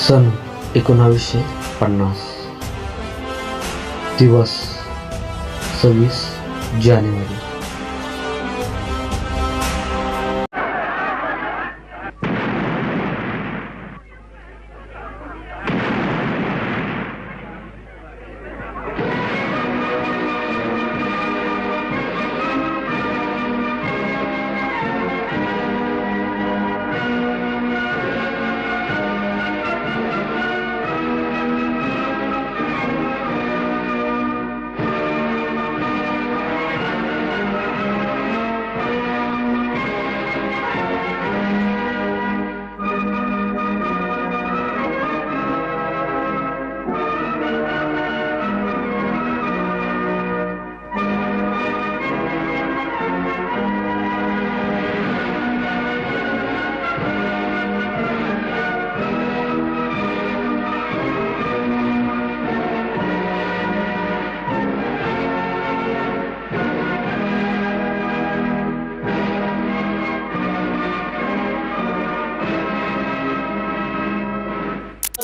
सन एकोणावीसशे पन्नास. दिवस सव्वीस जानेवारी.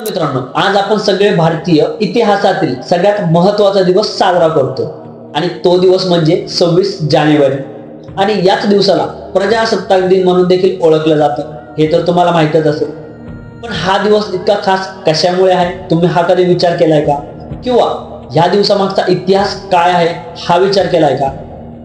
मित्रांनो आज आपण सगळे भारतीय इतिहासातील सगळ्यात महत्त्वाचा दिवस साजरा करतो. आणि तो दिवस म्हणजे सव्वीस जानेवारी. आणि याच दिवसाला प्रजासत्ताक दिन म्हणून देखील ओळखलं जातं. हे तर तुम्हाला माहितच असेल. पण हा दिवस इतका खास कशामुळे आहे? तुम्ही हा कधी विचार केलाय का? किंवा ह्या दिवसामागचा इतिहास काय आहे? हा विचार केलाय का?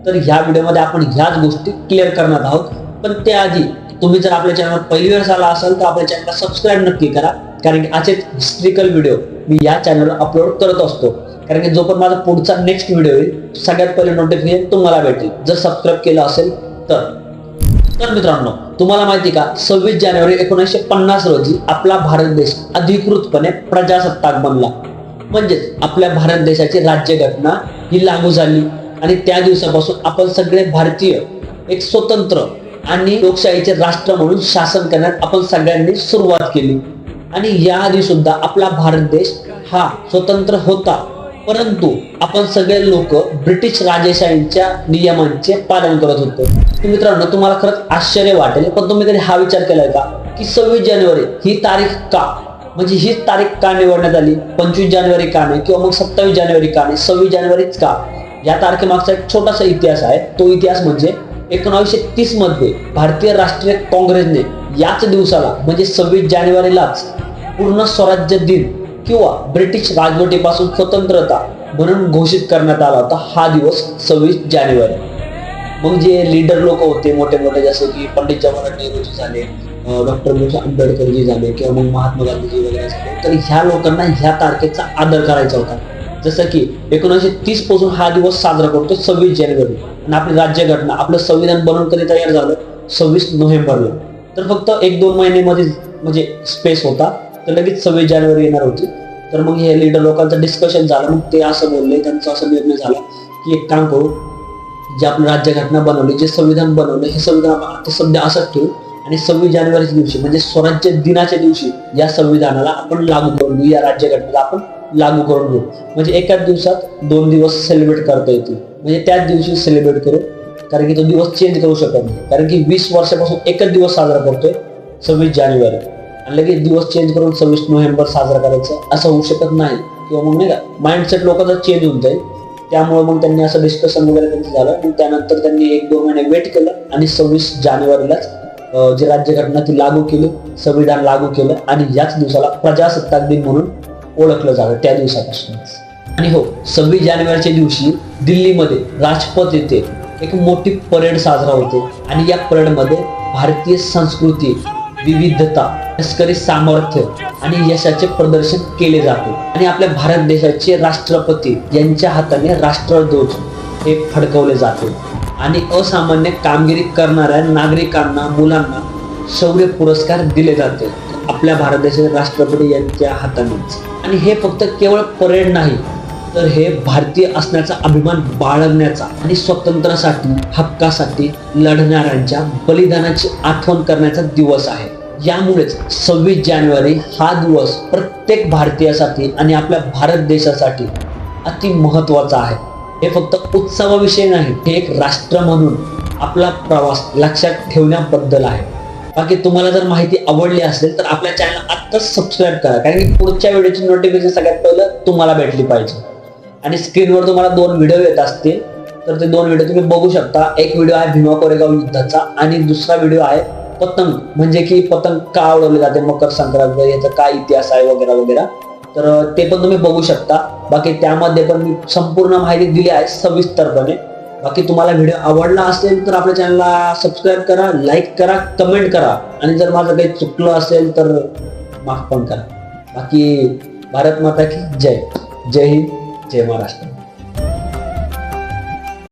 तर ह्या व्हिडिओमध्ये आपण ह्याच गोष्टी क्लिअर करणार आहोत. पण त्याआधी तुम्ही जर आपल्या चॅनलवर पहिली वेळेस आला असाल तर आपल्या चॅनलला सबस्क्राईब नक्की करा. कारण की असेच हिस्ट्रिकल व्हिडिओ मी या चॅनलवर अपलोड करत असतो. कारण की जो पण माझा पुढचा नेक्स्ट व्हिडिओ येईल सगळ्यात पहिले नोटिफिकेशन तुम्हाला भेटेल जर सबस्क्राईब केलं असेल तर. तर मित्रांनो तुम्हाला माहिती का? सव्वीस जानेवारी एकोणीसशे पन्नास रोजी आपला भारत देश अधिकृतपणे प्रजासत्ताक बनला. म्हणजेच आपल्या भारत देशाची राज्यघटना ही लागू झाली. आणि त्या दिवसापासून आपण सगळे भारतीय एक स्वतंत्र आणि लोकशाहीचे राष्ट्र म्हणून शासन करण्यात आपण सगळ्यांनी सुरुवात केली. आणि याआधी सुद्धा आपला भारत देश हा स्वतंत्र होता. परंतु आपण सगळे लोक ब्रिटिश राजेशाहीच्या नियमांचे पालन करत होतो. तर मित्रांनो तुम्हाला खरंच आश्चर्य वाटेल पण तुम्ही कधी हा विचार केलाय का? की सव्वीस जानेवारी ही तारीख का? म्हणजे ही तारीख का निवडण्यात आली? पंचवीस जानेवारी का नाही? किंवा मग सत्तावीस जानेवारी का नाही? सव्वीस जानेवारीच का? या तारखेमागचा एक छोटासा इतिहास आहे. तो इतिहास म्हणजे एकोणावीसशे तीसमध्ये भारतीय राष्ट्रीय काँग्रेसने याच दिवसाला म्हणजे सव्वीस जानेवारीलाच पूर्ण स्वराज्य दिन किंवा ब्रिटिश राजवटीपासून स्वतंत्रता म्हणून घोषित करण्यात आला होता हा दिवस सव्वीस जानेवारी. मग जे लीडर लोक होते मोठे मोठे जसे की पंडित जवाहरलाल नेहरूजी झाले डॉक्टर बी आंबेडकरजी झाले किंवा मग महात्मा गांधीजी वगैरे झाले तर ह्या लोकांना ह्या तारखेचा आदर करायचा होता. जसं की एकोणीसशे तीसपासून हा दिवस साजरा करतो सव्वीस जानेवारी. आणि आपली राज्यघटना आपलं संविधान बनवून कधी तयार झालं? सव्वीस नोव्हेंबरला. तर फक्त एक दोन महिन्यामध्ये म्हणजे स्पेस होता. तर लगेच सव्वीस जानेवारी येणार होती. तर मग हे लीडर लोकांचं डिस्कशन झालं. मग ते असं बोलले त्यांचा असा निर्णय झाला की एक काम करू. जे आपण राज्यघटना बनवली जे संविधान बनवलं हे संविधान आता सध्या असंच ठेवू. आणि सव्वीस जानेवारीच्या दिवशी म्हणजे स्वराज्य दिनाच्या दिवशी या संविधानाला आपण लागू करून घेऊ. या राज्यघटनेला आपण लागू करून घेऊ. म्हणजे एकाच दिवसात दोन दिवस सेलिब्रेट करता येतील. म्हणजे त्याच दिवशी सेलिब्रेट करू. कारण की तो दिवस चेंज करू शकत नाही. कारण की वीस वर्षापासून एकच दिवस साजरा करतोय सव्वीस जानेवारी. लगेच दिवस चेंज करून सव्वीस नोव्हेंबर साजरा करायचं असं होऊ शकत नाही. किंवा मग नाही का माइंडसेट लोकांचा चेंज होऊन जाईल. त्यामुळे मग त्यांनी असं डिस्कशन वगैरे त्यांचं झालं. मग त्यानंतर त्यांनी एक दोन महिने वेट केलं आणि सव्वीस जानेवारीलाच जी राज्यघटना ती लागू केली संविधान लागू केलं आणि याच दिवसाला प्रजासत्ताक दिन म्हणून ओळखलं जातं त्या दिवसापासूनच. आणि हो सव्वीस जानेवारीच्या दिवशी दिल्लीमध्ये राजपथ येथे एक मोठी परेड साजरा होते. आणि या परेडमध्ये भारतीय संस्कृती विविधता लष्करी सामर्थ्य आणि यशाचे प्रदर्शन केले जाते. आणि आपल्या भारत देशाचे राष्ट्रपती यांच्या हाताने राष्ट्रध्वज हे फडकवले जाते. आणि असामान्य कामगिरी करणाऱ्या नागरिकांना मुलांना शौर्य पुरस्कार दिले जाते. आपल्या भारत देशाचे राष्ट्रपती यांच्या हातानेच. आणि हे फक्त केवळ परेड नाही तर हे भारतीय असण्याचा अभिमान बाळगण्याचा आणि स्वतंत्रासाठी हक्कासाठी लढणाऱ्यांच्या बलिदानाची आठवण करण्याचा दिवस आहे. यामुळेच सव्वीस जानेवारी हा दिवस प्रत्येक भारतीयासाठी आणि आपल्या भारत देशासाठी अति महत्त्वाचा आहे. हे फक्त उत्सवाविषयी नाही हे एक राष्ट्र म्हणून आपला प्रवास लक्षात ठेवण्याबद्दल आहे. बाकी तुम्हाला जर माहिती आवडली असेल तर आपल्या चॅनल आत्ताच सबस्क्राईब करा कारण की पुढच्या व्हिडिओची नोटिफिकेशन सगळ्यात पहिलं तुम्हाला भेटली पाहिजे. आणि स्क्रीनवर तुम्हाला दोन व्हिडिओ येत असतील तर ते दोन व्हिडिओ तुम्ही बघू शकता. एक व्हिडिओ आहे भीमा कोरेगाव युद्धाचा आणि दुसरा व्हिडिओ आहे पतंग. म्हणजे की पतंग का उडवले जाते? मकर संक्रांत याचा काय इतिहास आहे वगैरे वगैरे. तर ते पण तुम्ही बघू शकता. बाकी त्यामध्ये पण मी संपूर्ण माहिती दिली आहे सविस्तरपणे. बाकी तुम्हाला व्हिडिओ आवडला असेल तर आपल्या चॅनलला सबस्क्राईब करा लाईक करा कमेंट करा. आणि जर माझं काही चुकलं असेल तर माफ पण करा. बाकी भारत माता की जय. जय हिंद. जय महाराष्ट्र